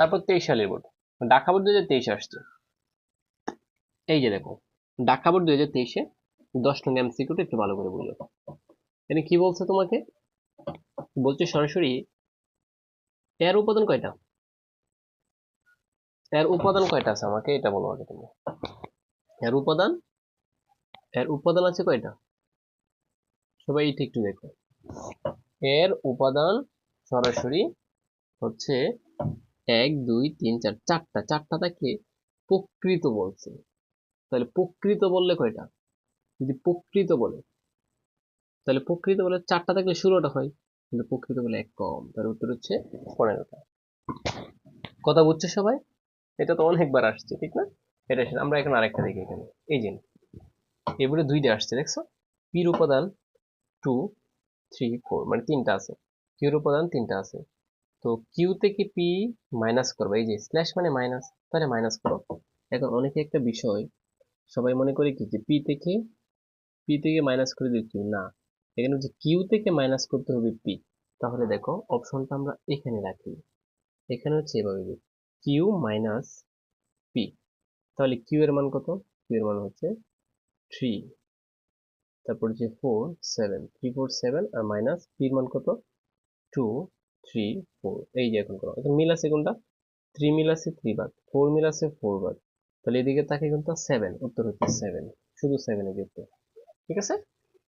তারপর তেইশ সালের বোর্ড ঢাকা বোর্ড দুই হাজার তেইশে আসছে। এই যে দেখো, ঢাকা বোর্ড দুই হাজার তেইশে দশ নং এমসিকিউটা একটু ভালো করে বুঝো এখানে কি বলছে তোমাকে? বলছে সরাসরি, এর উপাদান কয়টা? এর উপাদান কয়টা আছে আমাকে? এটা বলো আগে তুমি। এর উপাদান? এর উপাদান আছে কয়টা? সবাই এটা একটু দেখো। এর উপাদান সরাসরি হচ্ছে এক, দুই, তিন, চার, চারটা চারটা তাকে প্রকৃত বলছে। তাহলে প্রকৃত বললে কয়টা? যদি প্রকৃত বলে, তাহলে প্রকৃত বলে চারটা থাকলে ষোলোটা হয়, কিন্তু প্রকৃত বলে এক কম। তার উত্তর হচ্ছে পনেরোটা। কথা বুঝছ সবাই? এটা তো অনেকবার আসছে, ঠিক না? এটা আমরা এখন আরেকটা দেখি এখানে। এই যে, এবারে দুইটা আসছে, দেখছ? পির উপাদান টু থ্রি ফোর মানে তিনটা আছে। কিউর উপাদান তিনটা আছে। তো কিউ থেকে পি মাইনাস করবে? এই যে স্ল্যাশ মানে মাইনাস তাহলে মাইনাস করো। এখন অনেকে একটা বিষয়, সবাই মনে করে কি যে পি থেকে পি থেকে মাইনাস করে দিচ্ছি? না। এখানে হচ্ছে কিউ থেকে মাইনাস করতে হবে পি তাহলে দেখো অপশনটা আমরা এখানে রাখি। এখানে হচ্ছে এভাবে কিউ মাইনাস পি তাহলে কিউ এর মান কত? কিউ এর মান হচ্ছে থ্রি তারপর হচ্ছে four seven three four seven আর মাইনাস পির মান কত? টু থ্রি ফোর এই যে এখন করো। এখন মিল আছে কোনটা? থ্রি মিল আছে থ্রি বার ফোর মিল আছে ফোর বার তাহলে এদিকে তাকে কিন্তু সেভেন উত্তর হচ্ছে সেভেন শুধু সেভেন ক্ষেত্রে। ঠিক আছে?